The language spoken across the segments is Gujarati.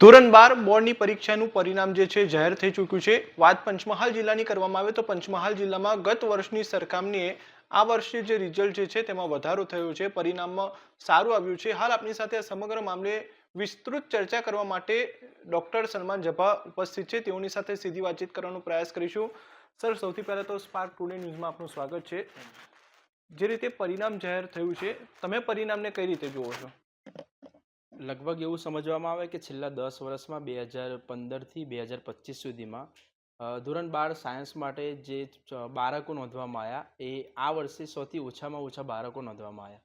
ધોરણ બાર બોર્ડની પરીક્ષાનું પરિણામ જે છે, જાહેર થઈ ચૂક્યું છે. વાત પંચમહાલ જિલ્લાની કરવામાં આવે તો પંચમહાલ જિલ્લામાં ગત વર્ષની સરખામણીએ આ વર્ષે જે રિઝલ્ટ જે છે, તેમાં વધારો થયો છે. પરિણામમાં સારું આવ્યું છે. હાલ આપની સાથે આ સમગ્ર મામલે વિસ્તૃત ચર્ચા કરવા માટે ડોક્ટર સલમાન જભા ઉપસ્થિત છે. તેઓની સાથે સીધી વાતચીત કરવાનો પ્રયાસ કરીશું. સર, સૌથી પહેલાં તો સ્પાર્ક ટુડે ન્યૂઝમાં આપનું સ્વાગત છે. જે રીતે પરિણામ જાહેર થયું છે, તમે પરિણામને કઈ રીતે જુઓ છો? લગભગ એવું સમજવામાં આવે કે છેલ્લા દસ વર્ષમાં બે હજાર પંદરથી બે હજાર પચીસ સુધીમાં ધોરણ બાર સાયન્સ માટે જે બાળકો નોંધવામાં આવ્યા એ આ વર્ષે સૌથી ઓછામાં ઓછા બાળકો નોંધવામાં આવ્યા.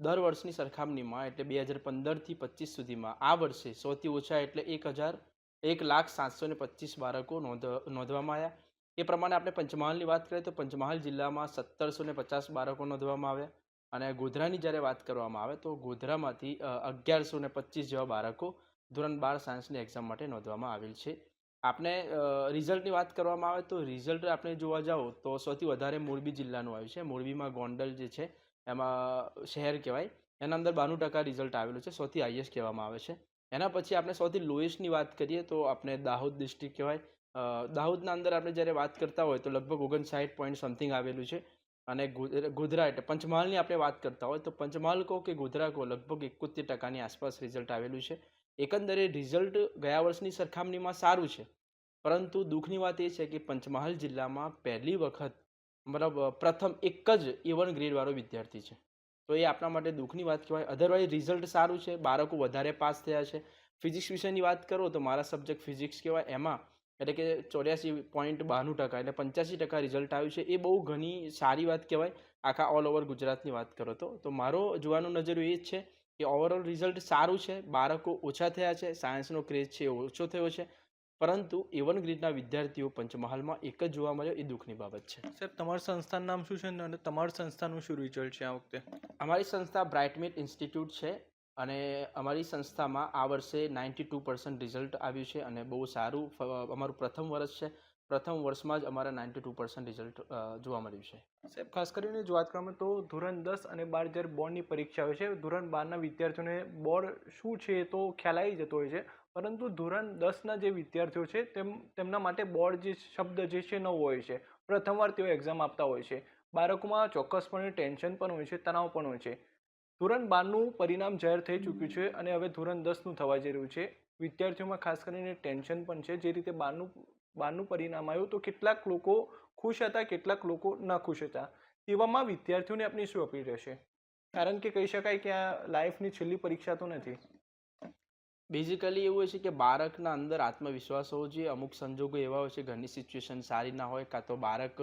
દર વર્ષની સરખામણીમાં એટલે બે હજાર પંદરથી પચીસ સુધીમાં આ વર્ષે સૌથી ઓછા એટલે એક હજાર એક લાખ સાતસો ને પચીસ બાળકો નોંધ, નોંધવામાં આવ્યા. એ પ્રમાણે આપણે પંચમહાલની વાત કરીએ તો પંચમહાલ જિલ્લામાં સત્તરસો ને પચાસ બાળકો નોંધવામાં આવ્યા. અને ગોધરાની જ્યારે વાત કરવામાં આવે તો ગોધરામાંથી અગિયારસો ને પચીસ જેવા બાળકો ધોરણ બાર સાયન્સની એક્ઝામ માટે નોંધવામાં આવેલ છે. આપણે રિઝલ્ટની વાત કરવામાં આવે તો રિઝલ્ટ આપણે જોવા જાઓ તો સૌથી વધારે મોરબી જિલ્લાનું આવ્યું છે. મોરબીમાં ગોંડલ જે છે, એમાં શહેર કહેવાય, એના અંદર બાણું ટકા રિઝલ્ટ આવેલું છે, સૌથી હાઈએસ્ટ કહેવામાં આવે છે. એના પછી આપણે સૌથી લોએસ્ટની વાત કરીએ તો આપણે દાહોદ ડિસ્ટ્રિક્ટ કહેવાય. દાહોદના અંદર આપણે જ્યારે વાત કરતા હોય તો લગભગ ઓગણસાઠ પોઈન્ટ સમથિંગ આવેલું છે. અને ગોધરા એટલે પંચમહાલની આપણે વાત કરતા હોય તો પંચમહાલ કહો કે ગોધરા કહો, લગભગ એકોતેર ટકાની આસપાસ રિઝલ્ટ આવેલું છે. એકંદરે રિઝલ્ટ ગયા વર્ષની સરખામણીમાં સારું છે. પરંતુ દુઃખની વાત એ છે કે પંચમહાલ જિલ્લામાં પહેલી વખત, મતલબ પ્રથમ એક જ ઇવન વન ગ્રેડવાળો વિદ્યાર્થી છે. તો એ આપણા માટે દુઃખની વાત કહેવાય. અધરવાઇઝ રિઝલ્ટ સારું છે. બાળકો વધારે પાસ થયા છે. ફિઝિક્સ વિષયની વાત કરો તો મારા સબ્જેક્ટ ફિઝિક્સ કહેવાય. એમાં એટલે કે ચોર્યાસી પોઈન્ટ બાણું ટકા એટલે પંચ્યાસી ટકા રિઝલ્ટ આવ્યું છે. એ બહુ ઘણી સારી વાત કહેવાય. આખા ઓલ ઓવર ગુજરાતની વાત કરો તો. તો મારો જોવાનો નજરો એ જ છે કે ઓવરઓલ રિઝલ્ટ સારું છે. બાળકો ઓછા થયા છે. સાયન્સનો ક્રેઝ છે એ ઓછો થયો છે. પરંતુ એવન ગ્રેડના વિદ્યાર્થીઓ પંચમહાલમાં એક જ જોવા મળ્યો. એ દુઃખની બાબત છે. સર તમારું સંસ્થાનું નામ શું છે? અને તમારી સંસ્થાનું શું રિઝલ્ટ છે આ વખતે? અમારી સંસ્થા બ્રાઇટમેટ ઇન્સ્ટિટ્યૂટ છે. અને અમારી સંસ્થામાં આ વર્ષે નાઇન્ટી ટુ પર્સન્ટ રિઝલ્ટ આવ્યું છે અને બહુ સારું અમારું પ્રથમ વર્ષ છે. પ્રથમ વર્ષમાં જ અમારા નાઇન્ટી ટુ પર્સન્ટ રિઝલ્ટ જોવા મળ્યું છે. સાહેબ, ખાસ કરીને જો વાત કરવામાં તો ધોરણ દસ અને બાર જ્યારે બોર્ડની પરીક્ષા હોય છે, ધોરણ બારના વિદ્યાર્થીઓને બોર્ડ શું છે તો ખ્યાલ આવી જતો હોય છે. પરંતુ ધોરણ દસના જે વિદ્યાર્થીઓ છે, તેમ, તેમના માટે બોર્ડ જે શબ્દ જે છે નવો હોય છે. પ્રથમવાર તેઓ એક્ઝામ આપતા હોય છે. બાળકોમાં ચોક્કસપણે ટેન્શન પણ હોય છે, તણાવ પણ હોય છે. ધોરણ બારનું પરિણામ જાહેર થઈ ચૂક્યું છે અને હવે ધોરણ દસનું થવા જઈ રહ્યું છે. વિદ્યાર્થીઓમાં ખાસ કરીને ટેન્શન પણ છે. જે રીતે બારનું બારનું પરિણામ આવ્યું તો કેટલાક લોકો ખુશ હતા, કેટલાક લોકો ન ખુશ હતા. તેવામાં વિદ્યાર્થીઓને આપની શું અપીલ રહેશે? કારણ કે કહી શકાય કે આ લાઈફની છેલ્લી પરીક્ષા તો નથી. બેઝિકલી એવું હોય છે કે બાળકના અંદર આત્મવિશ્વાસ હોવો જોઈએ. અમુક સંજોગો એવા હોય છે, ઘરની સિચ્યુએશન સારી ના હોય, કાં તો બાળક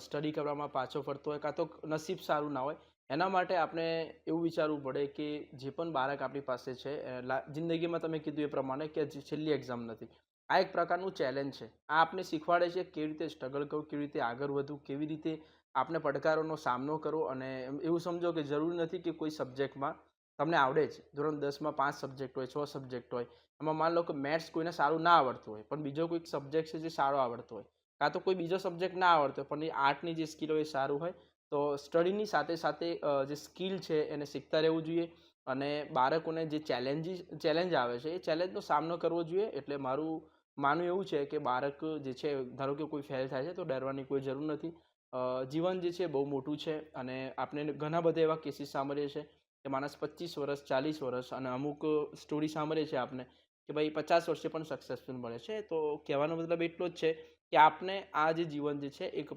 સ્ટડી કરવામાં પાછો ફરતો હોય, કાં તો નસીબ સારું ના હોય. એના માટે આપણે એવું વિચારવું પડે કે જે પણ બાળક આપણી પાસે છે જિંદગીમાં તમે કીધું એ પ્રમાણે કે છેલ્લી એક્ઝામ નથી. આ એક પ્રકારનું ચેલેન્જ છે. આ આપણે શીખવાડે છે કેવી રીતે સ્ટ્રગલ કરવું, કેવી રીતે આગળ વધવું, કેવી રીતે આપણે પડકારોનો સામનો કરો અને એવું સમજો કે જરૂરી નથી કે કોઈ સબ્જેક્ટમાં તમને આવડે જ. ધોરણ દસમાં પાંચ સબ્જેક્ટ હોય, છ સબ્જેક્ટ હોય, એમાં માન લો કે મેથ્સ કોઈને સારું ના આવડતું હોય, પણ બીજો કોઈક સબ્જેક્ટ છે જે સારો આવડતો હોય. કાં તો કોઈ બીજો સબ્જેક્ટ ના આવડતો હોય, પણ એ આર્ટની જે સ્કિલ હોય એ સારું હોય તો સ્ટડીની સાથે સાથે જે સ્કિલ છે એને શીખતા રહેવું જોઈએ અને બાળકોને જે ચેલેન્જીસ, ચેલેન્જ આવે છે એ ચેલેન્જનો સામનો કરવો જોઈએ. એટલે મારું માનવું એવું છે કે બાળક જે છે, ધારો કે કોઈ ફેલ થાય છે તો ડરવાની કોઈ જરૂર નથી. જીવન જે છે બહુ મોટું છે અને આપણે ઘણા બધા એવા કેસીસ સાંભળીએ છીએ કે માણસ પચીસ વર્ષ, ચાલીસ વર્ષ અને અમુક સ્ટોરી સાંભળીએ છીએ આપણે કે ભાઈ પચાસ વર્ષે પણ સક્સેસફુલ મળે છે. તો કહેવાનો મતલબ એટલો જ છે કે આપણે આ જે જીવન જે છે એક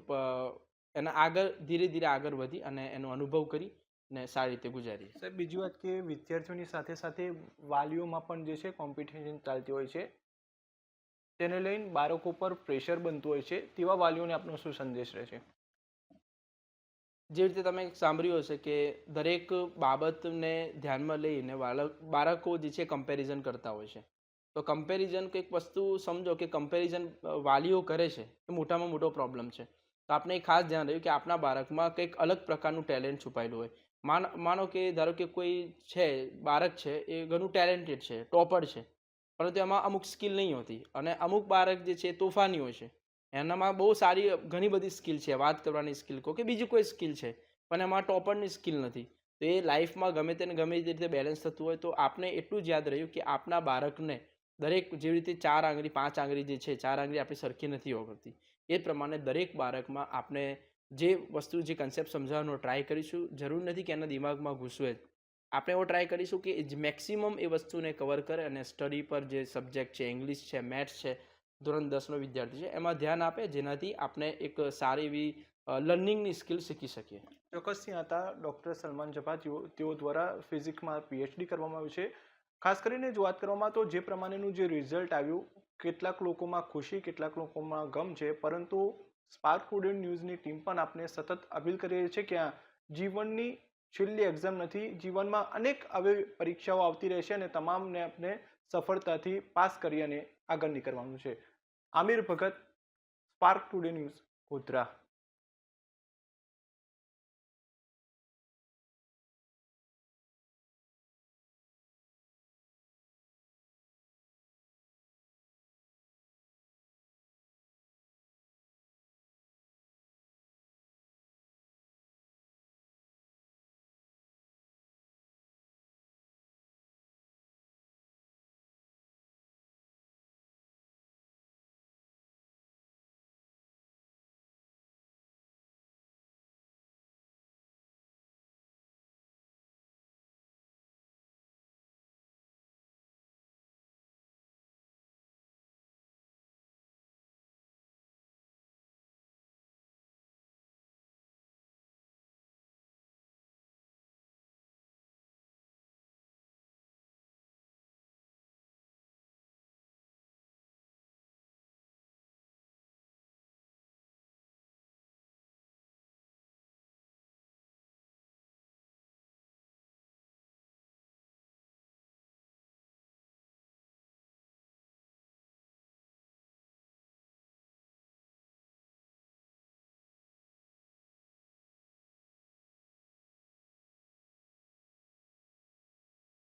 એના આગળ ધીરે ધીરે આગળ વધી અને એનો અનુભવ કરી ને સારી રીતે ગુજારી સાહેબ બીજી વાત કે વિદ્યાર્થીઓની સાથે સાથે વાલીઓમાં પણ જે છે કોમ્પિટિશન ચાલતી હોય છે તેને લઈને બાળકો પર પ્રેશર બનતું હોય છે તેવા વાલીઓને આપનો શું સંદેશ રહેશે જે રીતે તમે સાંભળ્યું હશે કે દરેક બાબતને ધ્યાનમાં લઈને બાળક બાળકો જે છે કમ્પેરિઝન કરતા હોય છે. તો કમ્પેરિઝન કંઈક વસ્તુ સમજો કે કમ્પેરિઝન વાલીઓ કરે છે એ મોટામાં મોટો પ્રોબ્લેમ છે. તો આપણે એ ખાસ ધ્યાન રહ્યું કે આપણા બાળકમાં કંઈક અલગ પ્રકારનું ટેલેન્ટ છુપાયેલું હોય. માન કે ધારો કે કોઈ છે, બાળક છે, એ ઘણું ટેલેન્ટેડ છે, ટોપર છે, પરંતુ એમાં અમુક સ્કિલ નહીં હોતી અને અમુક બાળક જે છે તોફાની હોય છે. એનામાં બહુ સારી, ઘણી બધી સ્કિલ છે, વાત કરવાની સ્કિલ કહો કે બીજી કોઈ સ્કિલ છે, પણ એમાં ટોપરની સ્કિલ નથી. તો એ લાઈફમાં ગમે તેને ગમે તે રીતે બેલેન્સ થતું હોય તો આપણે એટલું જ યાદ રહ્યું કે આપના બાળકને દરેક જેવી રીતે ચાર આંગળી, પાંચ આંગળી જે છે, ચાર આંગળી આપણી સરખી નથી હોતી. એ પ્રમાણે દરેક બાળકમાં આપણે જે વસ્તુ, જે કન્સેપ્ટ સમજાવવાનો ટ્રાય કરીશું, જરૂર નથી કે એના દિમાગમાં ઘૂસવે આપણે એવો ટ્રાય કરીશું કે મેક્સિમમ એ વસ્તુને કવર કરે અને સ્ટડી પર જે સબ્જેક્ટ છે ઇંગ્લિશ છે મેથ્સ છે, ધોરણ દસનો વિદ્યાર્થી છે, એમાં ધ્યાન આપે જેનાથી આપણે એક સારી એવી લર્નિંગની સ્કિલ શીખી શકીએ. ચોક્કસથી હતા ડૉક્ટર સલમાન જભા તેઓ દ્વારા ફિઝિક્સમાં પીએચડી કરવામાં આવ્યું છે. ખાસ કરીને જો વાત કરવામાં તો જે પ્રમાણેનું જે રિઝલ્ટ આવ્યું કેટલાક લોકોમાં ખુશી, કેટલાક લોકોમાં ગમ છે, પરંતુ સ્પાર્ક સ્ટુડન્ટ ન્યૂઝની ટીમ પણ આપણે સતત અપીલ કરી રહી છે કે આ જીવનની છેલ્લી એક્ઝામ નથી, જીવનમાં અનેક આવી પરીક્ષાઓ આવતી રહેશે અને તમામને આપણે સફળતાથી પાસ કરી અને આગળ નીકળવાનું છે. Aamir Bhagat Spark Today News Godhra.